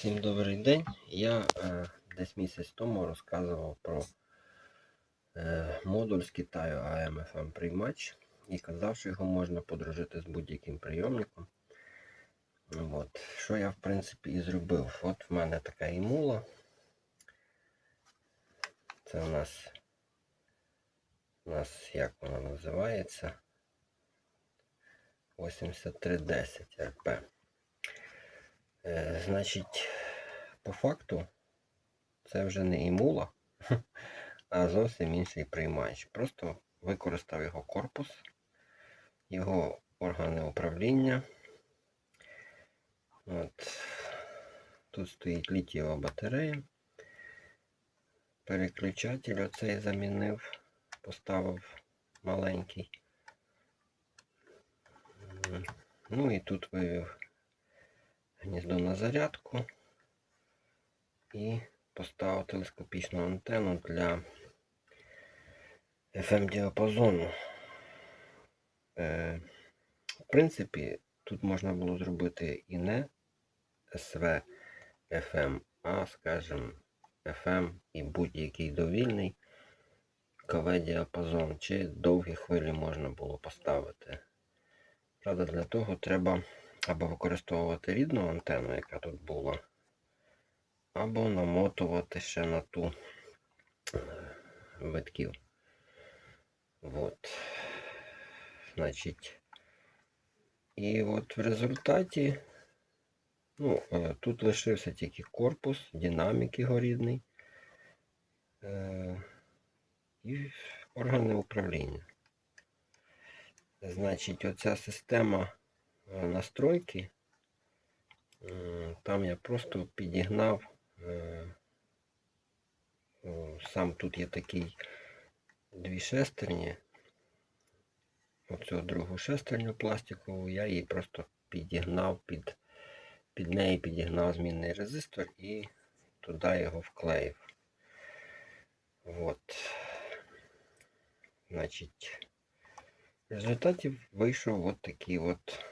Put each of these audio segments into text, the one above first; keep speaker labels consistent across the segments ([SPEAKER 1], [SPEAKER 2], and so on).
[SPEAKER 1] Всім добрий день. Я е, десь місяць тому розказував про е, модуль з Китаю AMFM приймач і казав, що його можна подружити з будь-яким прийомником. От. Що я в принципі і зробив. От в мене така імула. Це у нас, у нас як вона називається? 8310 РП. Е, значить, по факту, це вже не імула, а зовсім інший приймач. Просто використав його корпус, його органи управління. От. Тут стоїть літієва батарея. Переключатель оцей замінив, поставив маленький. Ну і тут вивів гніздо на зарядку і поставив телескопічну антенну для FM діапазону. Е, в принципі, тут можна було зробити і не SV FM, а, скажімо, FM і будь-який довільний КВ діапазон, чи довгі хвилі можна було поставити. Правда, для того треба або використовувати рідну антенну, яка тут була, або намотувати ще на ту е, витків. От. Значить, і от в результаті, ну, е, тут лишився тільки корпус, динамік його рідний е, і органи управління. Значить, оця система настройки, е, там я просто підігнав, е, сам тут є такий дві шестерні, оцю другу шестерню пластикову, я її просто підігнав під, під неї підігнав змінний резистор і туди його вклеїв. От. Значить, в результаті вийшов от такий от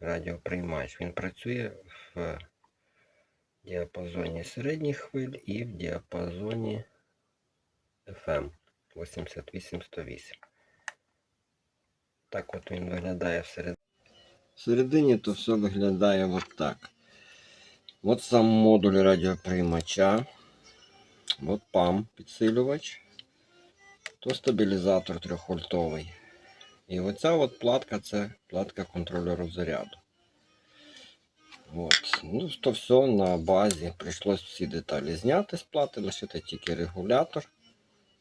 [SPEAKER 1] радіоприймач. Він працює в діапазоні середніх хвиль і в діапазоні FM 88108. Так от він виглядає всередині. Всередині то все виглядає от так. От сам модуль радіоприймача. От PAM підсилювач. То стабілізатор 3 вольтовий. І оця от платка це платка контролеру заряду. От. Ну, то все на базі. Прийшлось всі деталі зняти з плати, лишити тільки регулятор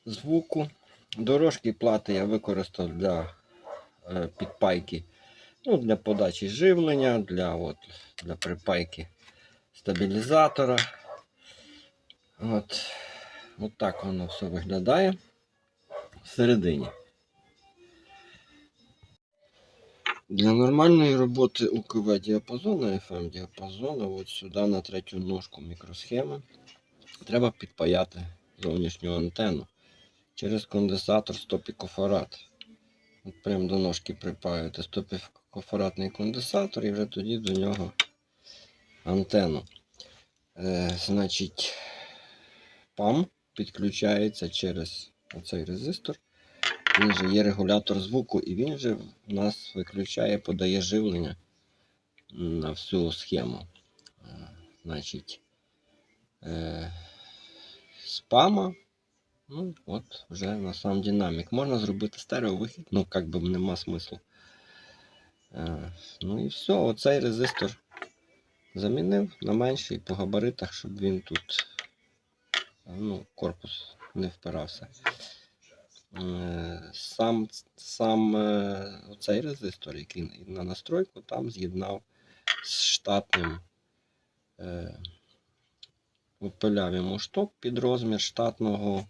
[SPEAKER 1] звуку. Дорожки плати я використав для е, підпайки, ну, для подачі живлення, для, от, для припайки стабілізатора. От. От так воно все виглядає всередині. Для нормальної роботи УКВ діапазону, FM діапазону, от сюди на третю ножку мікросхеми, треба підпаяти зовнішню антенну через конденсатор 100 пікофарад. От прямо до ножки припаюєте 100 пікофарадний конденсатор і вже тоді до нього антенну. Е, значить, ПАМ підключається через оцей резистор. Він же є регулятор звуку, і він же в нас виключає, подає живлення на всю схему. Е, Значить, е, спама. Ну, от вже на сам динамік. Можна зробити стереовихід, ну як би нема смислу. Е, Ну і все, оцей резистор замінив на менший по габаритах, щоб він тут ну, корпус не впирався. Е, Сам, сам е, оцей резистор, який на настройку, там з'єднав з штатним. Е, Випиляв йому шток під розмір штатного.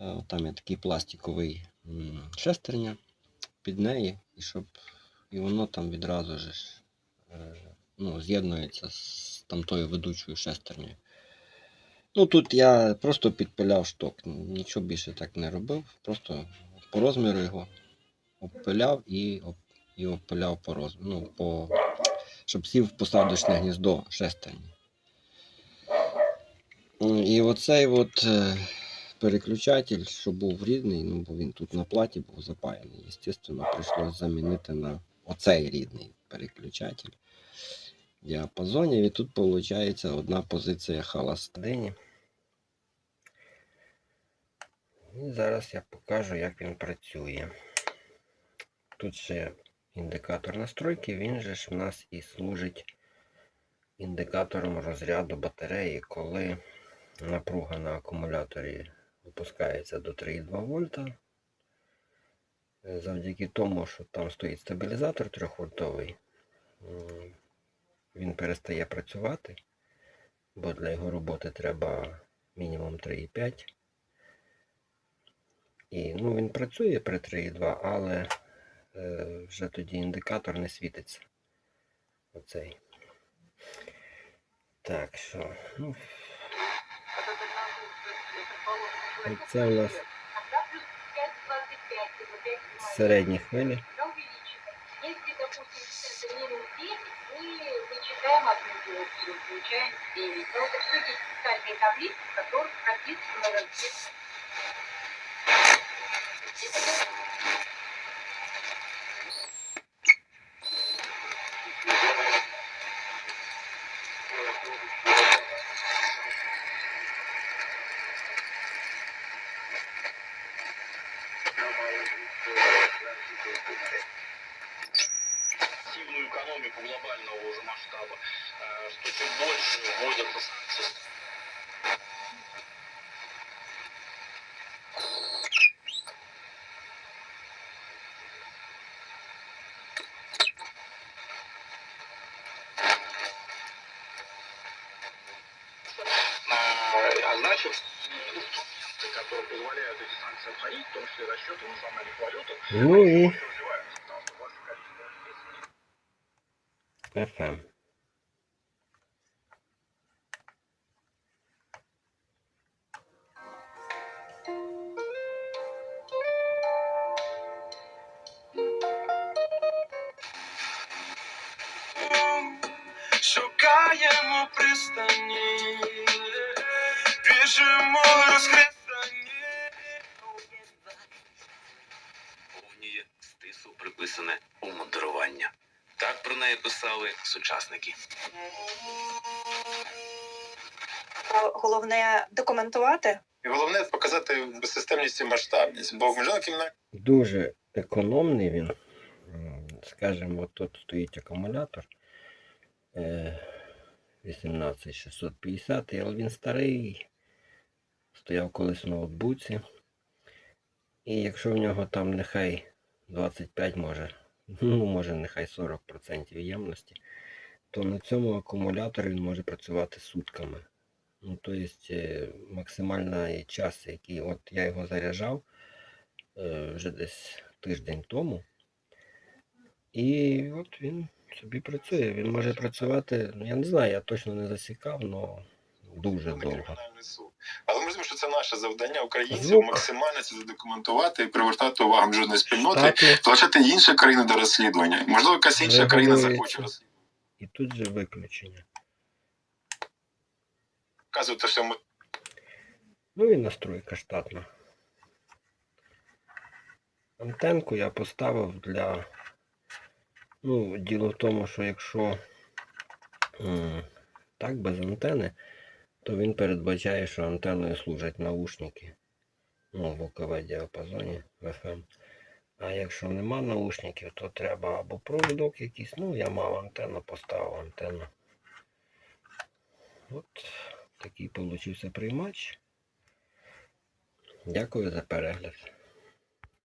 [SPEAKER 1] Е, Там є такий пластиковий шестерня під неї, і щоб і воно там відразу ж е, ну, з'єднується з тамтою ведучою шестернею. Ну тут я просто підпиляв шток, нічого більше так не робив. Просто по розміру його обпиляв і, об- і обпиляв по розміру. Ну, по, щоб сів в посадочне гніздо шестерні. І оцей от е, переключатель, що був рідний, ну бо він тут на платі був запаяний. Естественно, прийшлось замінити на оцей рідний переключатель діапазонів. І тут виходить одна позиція холостині. І зараз я покажу, як він працює. Тут ще індикатор настройки, він же ж в нас і служить індикатором розряду батареї, коли напруга на акумуляторі опускається до 3,2 вольта. Завдяки тому, що там стоїть стабілізатор 3-вольтовий, м, він перестає працювати, бо для його роботи треба мінімум 3,5. І ну, він працює при 3,2, але е, вже тоді індикатор не світиться. Оцей. Так що, ну, це у нас середні хвилі.
[SPEAKER 2] одну опцию, получаем 9. Но это все есть специальные таблицы, в которых прописано размер.
[SPEAKER 3] и ты больше не будешь а, а которые позволяют эти санкции обходить, в том числе за национальных валют,
[SPEAKER 1] ну
[SPEAKER 3] и...
[SPEAKER 1] FM.
[SPEAKER 4] Шукаємо пристані, біжимо розхристані.
[SPEAKER 5] повніє стису приписане умудрування. Так про неї писали сучасники.
[SPEAKER 6] Головне документувати.
[SPEAKER 7] І головне показати безсистемність і масштабність, бо в міжнародній
[SPEAKER 1] Дуже економний він. Скажімо, тут стоїть акумулятор е, 18650, але він старий. Стояв колись в ноутбуці. І якщо в нього там нехай 25 може, ну може нехай 40% ємності, то на цьому акумуляторі він може працювати сутками. Ну, тобто максимальний час, який от я його заряджав е, вже десь тиждень тому. І от він собі працює. Він може працювати, ну я не знаю, я точно не засікав, але дуже довго.
[SPEAKER 7] Але ми розуміємо, що це наше завдання українців
[SPEAKER 1] Звук.
[SPEAKER 7] максимально це задокументувати і привертати увагу міжнародної спільноти, залучати інші країни до розслідування. Можливо, якась інша країна захоче
[SPEAKER 1] Регулюється.
[SPEAKER 7] розслідувати.
[SPEAKER 1] і тут же виключення.
[SPEAKER 7] Вказувати, що ми
[SPEAKER 1] Ну і настройка штатна. Антенку я поставив для. Ну, діло в тому, що якщо так без антени, то він передбачає, що антеною служать наушники. Ну, в ОКВ діапазоні в FM. А якщо нема наушників, то треба або проводок якийсь. Ну, я мав антенну, поставив антенну. От такий получився приймач. Дякую за перегляд.